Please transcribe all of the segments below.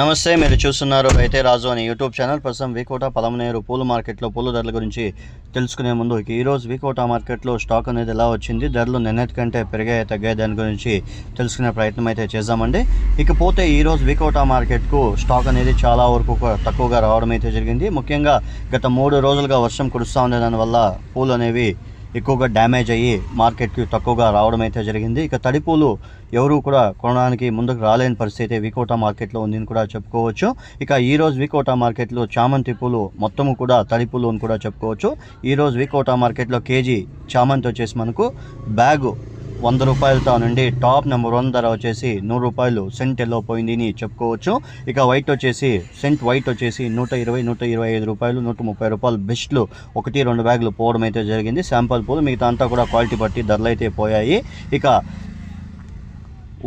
నమస్తే మీరు చూస్తున్నారు అయితే రాజు అనే యూట్యూబ్ ఛానల్. ప్రస్తుతం వికోట పలమనేరు పూల మార్కెట్లో పూల ధరల గురించి తెలుసుకునే ముందు ఈరోజు వికోట మార్కెట్లో స్టాక్ అనేది ఎలా వచ్చింది ధరలు నిన్నటి కంటే పెరిగాయి తగ్గాయి దాని గురించి తెలుసుకునే ప్రయత్నం అయితే చేద్దామండి. ఇకపోతే ఈరోజు వికోట మార్కెట్కు స్టాక్ అనేది చాలా వరకు తక్కువగా రావడం అయితే జరిగింది. ముఖ్యంగా గత మూడు రోజులుగా వర్షం కురుస్తూ ఉండే దానివల్ల పూలు అనేవి ఎక్కువగా డ్యామేజ్ అయ్యి మార్కెట్కి తక్కువగా రావడం అయితే జరిగింది. ఇక తడి పూలు ఎవరు కూడా కొనడానికి ముందుకు రాలేని పరిస్థితి వికోటా మార్కెట్లో ఉందని కూడా చెప్పుకోవచ్చు. ఇక ఈరోజు వికోటా మార్కెట్లో చామంతి పూలు మొత్తము కూడా తడి పూలు అని కూడా చెప్పుకోవచ్చు. ఈరోజు వికోటా మార్కెట్లో కేజీ చామంతి వచ్చేసి మనకు బ్యాగు వంద రూపాయలతో నుండి టాప్ నెంబర్ వన్ ధర వచ్చేసి నూరు రూపాయలు సెంట్ ఎల్లో పోయింది అని చెప్పుకోవచ్చు. ఇక వైట్ వచ్చేసి సెంట్ వైట్ వచ్చేసి నూట ఇరవై నూట ఇరవై ఐదు రూపాయలు నూట ముప్పై రూపాయలు బెస్ట్లు ఒకటి రెండు బ్యాగులు పోవడం అయితే జరిగింది. శాంపుల్ పూలు మిగతా అంతా కూడా క్వాలిటీ బట్టి ధరలు అయితే పోయాయి. ఇక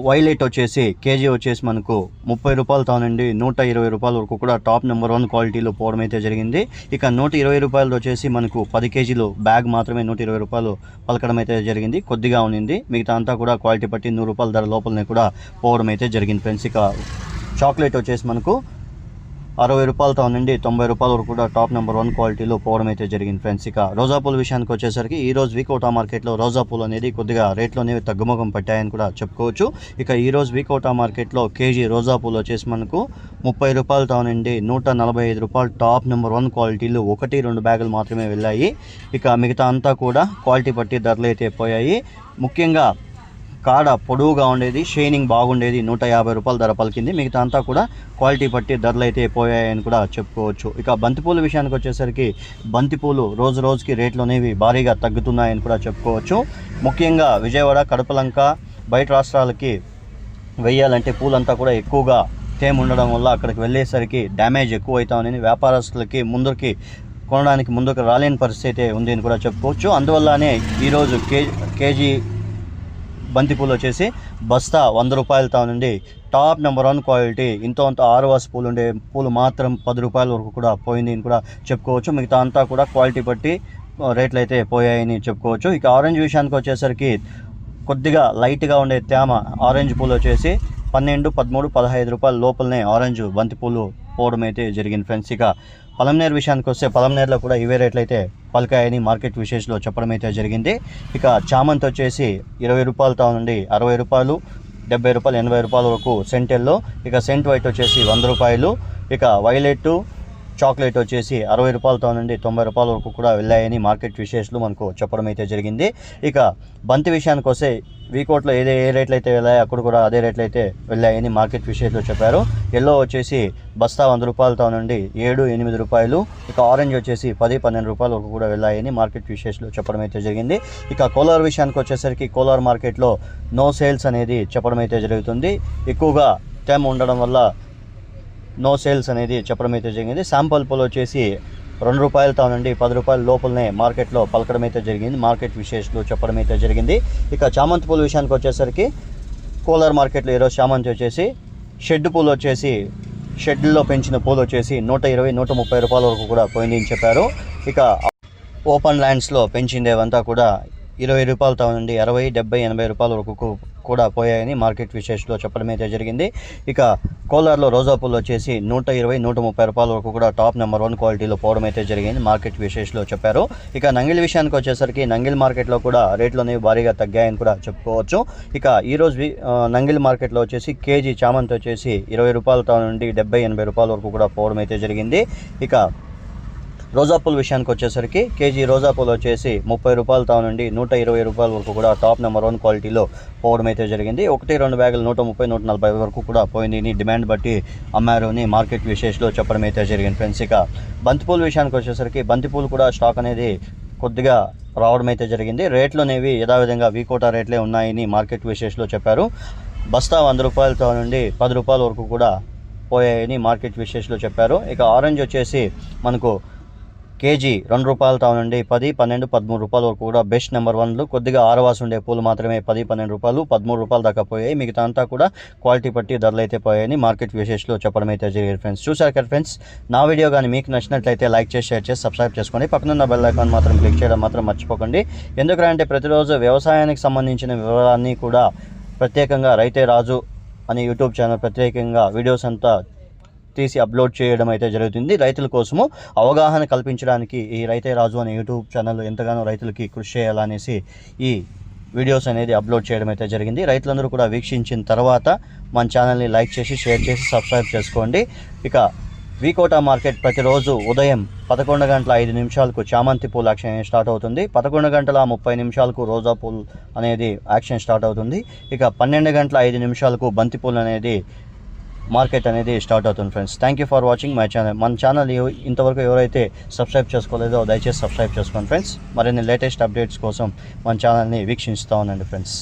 వైలెట్ వచ్చేసి కేజీ వచ్చేసి మనకు ముప్పై రూపాయలతో నుండి నూట ఇరవై రూపాయల వరకు కూడా టాప్ నెంబర్ వన్ క్వాలిటీలో పోవడం అయితే జరిగింది. ఇక నూట ఇరవై రూపాయలు వచ్చేసి మనకు పది కేజీలు బ్యాగ్ మాత్రమే నూట ఇరవై రూపాయలు పలకడం అయితే జరిగింది. కొద్దిగా ఉన్నింది. మిగతా అంతా కూడా క్వాలిటీ బట్టి నూరు రూపాయల ధర లోపలనే కూడా పోవడం అయితే జరిగింది. ఫ్రెండ్స్ ఇక చాక్లెట్ వచ్చేసి మనకు అరవై రూపాయలతో నుండి తొంభై రూపాయల వరకు కూడా టాప్ నెంబర్ వన్ క్వాలిటీలో పోవడం అయితే జరిగింది ఫ్రెండ్స్. ఇక రోజా పూల విషయానికి వచ్చేసరికి ఈ రోజు వీకోటా మార్కెట్లో రోజా పూలు అనేది కొద్దిగా రేట్లోనే తగ్గుముఖం పట్టాయని కూడా చెప్పుకోవచ్చు. ఇక ఈ రోజు వీకోటా మార్కెట్లో కేజీ రోజా పూలు వచ్చేసి మనకు ముప్పై రూపాయలతో నుండి నూట నలభై ఐదు రూపాయలు టాప్ నెంబర్ వన్ క్వాలిటీలు ఒకటి రెండు బ్యాగులు మాత్రమే వెళ్ళాయి. ఇక మిగతా అంతా కూడా క్వాలిటీ బట్టి ధరలు అయితే పోయాయి. ముఖ్యంగా కాడ పొడవుగా ఉండేది షైనింగ్ బాగుండేది నూట యాభై రూపాయల ధర పలికింది. మిగతా అంతా కూడా క్వాలిటీ బట్టి ధరలు అయితే పోయాయని కూడా చెప్పుకోవచ్చు. ఇక బంతిపూల విషయానికి వచ్చేసరికి బంతిపూలు రోజు రోజుకి రేట్లు అనేవి భారీగా తగ్గుతున్నాయని కూడా చెప్పుకోవచ్చు. ముఖ్యంగా విజయవాడ కడపలంక బయట రాష్ట్రాలకి వెయ్యాలంటే పూలంతా కూడా ఎక్కువగా తేమ ఉండడం వల్ల అక్కడికి వెళ్ళేసరికి డ్యామేజ్ ఎక్కువ అవుతామని వ్యాపారస్తులకి ముందుకి కొనడానికి ముందుకు రాలేని పరిస్థితి ఉంది అని కూడా చెప్పుకోవచ్చు. అందువల్లనే ఈరోజు కే కేజీ బంతిపూలు వచ్చేసి బస్తా వంద రూపాయలతో నుండి టాప్ నెంబర్ వన్ క్వాలిటీ ఇంతో అంత ఆరువాసి పూలు ఉండే పూలు మాత్రం పది రూపాయల వరకు కూడా పోయింది అని కూడా చెప్పుకోవచ్చు. మిగతా అంతా కూడా క్వాలిటీ బట్టి రేట్లు అయితే పోయాయని చెప్పుకోవచ్చు. ఇక ఆరెంజ్ విషయానికి వచ్చేసరికి కొద్దిగా లైట్గా ఉండే తేమ ఆరెంజ్ పూలు వచ్చేసి పన్నెండు పదమూడు పదహైదు రూపాయల లోపలనే ఆరెంజ్ బంతిపూలు పోవడం అయితే జరిగింది ఫ్రెండ్స్. ఇక పలంనేరు విషయానికి వస్తే పలంనేరులో కూడా ఇవే రేట్లు అయితే పలికాయని మార్కెట్ విశేషలో చెప్పడం అయితే జరిగింది. ఇక చామంతి వచ్చేసి ఇరవై రూపాయలతో నుండి అరవై రూపాయలు డెబ్బై రూపాయలు ఎనభై రూపాయల వరకు సెంటెల్లో. ఇక సెంట్ వైట్ వచ్చేసి వంద రూపాయలు. ఇక వైలెట్ చాక్లెట్ వచ్చేసి అరవై రూపాయలతో నుండి తొంభై రూపాయల వరకు కూడా వెళ్ళాయని మార్కెట్ విశేషాలు మనకు చెప్పడం అయితే జరిగింది. ఇక బంతి విషయానికి వస్తే వీకోట్లో ఏదే ఏ రేట్లు అయితే వెళ్ళాయో అక్కడ కూడా అదే రేట్లు అయితే వెళ్ళాయని మార్కెట్ విషయంలో చెప్పారు. ఎల్లో వచ్చేసి బస్తా వంద రూపాయలతో నుండి ఏడు ఎనిమిది రూపాయలు ఇక ఆరెంజ్ వచ్చేసి పది పన్నెండు రూపాయల వరకు కూడా వెళ్ళాయని మార్కెట్ విశేషాలు చెప్పడం అయితే జరిగింది. ఇక కోలార్ విషయానికి వచ్చేసరికి కోలార్ మార్కెట్లో నో సేల్స్ అనేది చెప్పడం అయితే జరుగుతుంది. ఎక్కువగా టైం ఉండడం వల్ల నో సేల్స్ అనేది చెప్పడం అయితే జరిగింది. శాంపుల్ పూలు వచ్చేసి రెండు రూపాయలతో నుండి పది రూపాయల లోపలనే మార్కెట్లో పలకడం అయితే జరిగింది. మార్కెట్ విశేషాలు చెప్పడం అయితే జరిగింది. ఇక చామంతి పూల విషయానికి వచ్చేసరికి కోలార్ మార్కెట్లో ఈరోజు చామంతి వచ్చేసి షెడ్ పూలు వచ్చేసి షెడ్లో పెంచిన పూలు వచ్చేసి నూట ఇరవై నూట ముప్పై రూపాయల వరకు కూడా పోయింది అని చెప్పారు. ఇక ఓపెన్ ల్యాండ్స్లో పెంచిందేవంతా కూడా ఇరవై రూపాయలతో నుండి అరవై డెబ్బై ఎనభై రూపాయల వరకు కూడా పోయాయని మార్కెట్ విశేషలో చెప్పడం అయితే జరిగింది. ఇక కోలార్లో రోజా పూలు వచ్చేసి నూట ఇరవై నూట ముప్పై రూపాయల వరకు కూడా టాప్ నెంబర్ వన్ క్వాలిటీలో పోవడం అయితే జరిగింది మార్కెట్ విశేషలో చెప్పారు. ఇక నంగిల్ విషయానికి వచ్చేసరికి నంగిల్ మార్కెట్లో కూడా రేట్లు అనేవి భారీగా తగ్గాయని కూడా చెప్పుకోవచ్చు. ఇక ఈరోజు వి- నంగిల్ మార్కెట్లో వచ్చేసి కేజీ చామంతి వచ్చేసి ఇరవై రూపాయలతో నుండి డెబ్బై ఎనభై రూపాయల వరకు కూడా పోవడం అయితే జరిగింది. ఇక రోజా పూల విషయానికి వచ్చేసరికి కేజీ రోజా పూలు వచ్చేసి ముప్పై రూపాయలతో నుండి నూట ఇరవై రూపాయల వరకు కూడా టాప్ నెంబర్ వన్ క్వాలిటీలో పోవడం అయితే జరిగింది. ఒకటి రెండు బ్యాగులు నూట ముప్పై నూట నలభై వరకు కూడా పోయింది. అని డిమాండ్ బట్టి అమ్మారు అని మార్కెట్ విశేషలో చెప్పడం అయితే జరిగింది ఫ్రెండ్స్. ఇక బంతిపూల విషయానికి వచ్చేసరికి బంతిపూలు కూడా స్టాక్ అనేది కొద్దిగా రావడం అయితే జరిగింది. రేట్లు అనేవి యథావిధంగా వీకోటా రేట్లే ఉన్నాయని మార్కెట్ విశేషలో చెప్పారు. బస్తా వంద రూపాయలతో నుండి పది రూపాయల వరకు కూడా పోయాయని మార్కెట్ విశేషలో చెప్పారు. ఇక ఆరెంజ్ వచ్చేసి మనకు కేజీ రెండు రూపాయలతో నుండి పది పన్నెండు పదమూడు రూపాయల వరకు కూడా బెస్ట్ నెంబర్ వన్లు. కొద్దిగా ఆరవాసు ఉండే పూలు మాత్రమే పది పన్నెండు రూపాయలు పదమూడు రూపాయలు దాకా పోయాయి. మిగతా అంతా కూడా క్వాలిటీ బట్టి ధరలు అయితే పోయాయని మార్కెట్ విశేషలో చెప్పడం అయితే జరిగింది ఫ్రెండ్స్. చూసారు కదా ఫ్రెండ్స్? నా వీడియో కానీ మీకు నచ్చినట్లయితే లైక్ చేసి షేర్ చేసి సబ్స్క్రైబ్ చేసుకోండి పక్కనున్న బెల్ ఐకాన్ మాత్రం క్లిక్ చేయడం మాత్రం మర్చిపోకండి. ఎందుకంటే ప్రతిరోజు వ్యవసాయానికి సంబంధించిన వివరాన్ని కూడా ప్రత్యేకంగా రైతే రాజు అనే యూట్యూబ్ ఛానల్ ప్రత్యేకంగా వీడియోస్ అంతా తీసి అప్లోడ్ చేయడం అయితే జరుగుతుంది. రైతుల కోసము అవగాహన కల్పించడానికి ఈ రైతే రాజు అనే యూట్యూబ్ ఛానల్ ఎంతగానో రైతులకి కృషి చేయాలనేసి ఈ వీడియోస్ అనేది అప్లోడ్ చేయడం అయితే జరిగింది. రైతులందరూ కూడా వీక్షించిన తర్వాత మన ఛానల్ని లైక్ చేసి షేర్ చేసి సబ్స్క్రైబ్ చేసుకోండి. ఇక వీకోటా మార్కెట్ ప్రతిరోజు ఉదయం పదకొండు గంటల ఐదు నిమిషాలకు చామంతి పూల యాక్షన్ స్టార్ట్ అవుతుంది. పదకొండు గంటల ముప్పై నిమిషాలకు రోజా పూల్ అనేది యాక్షన్ స్టార్ట్ అవుతుంది. ఇక పన్నెండు గంటల ఐదు నిమిషాలకు బంతిపూలు అనేది మార్కెట్ అనేది స్టార్ట్ అవుతుంది friends. Thank you for watching my channel మన ఛానల్ ఇంతవరకు ఎవరైతే సబ్స్క్రైబ్ చేసుకోలేదో దయచేసి సబ్స్క్రైబ్ చేసుకోండి ఫ్రెండ్స్. మరిన్ని లేటెస్ట్ అప్డేట్స్ కోసం మన ఛానల్ని వీక్షిస్తూ ఉండండి ఫ్రెండ్స్.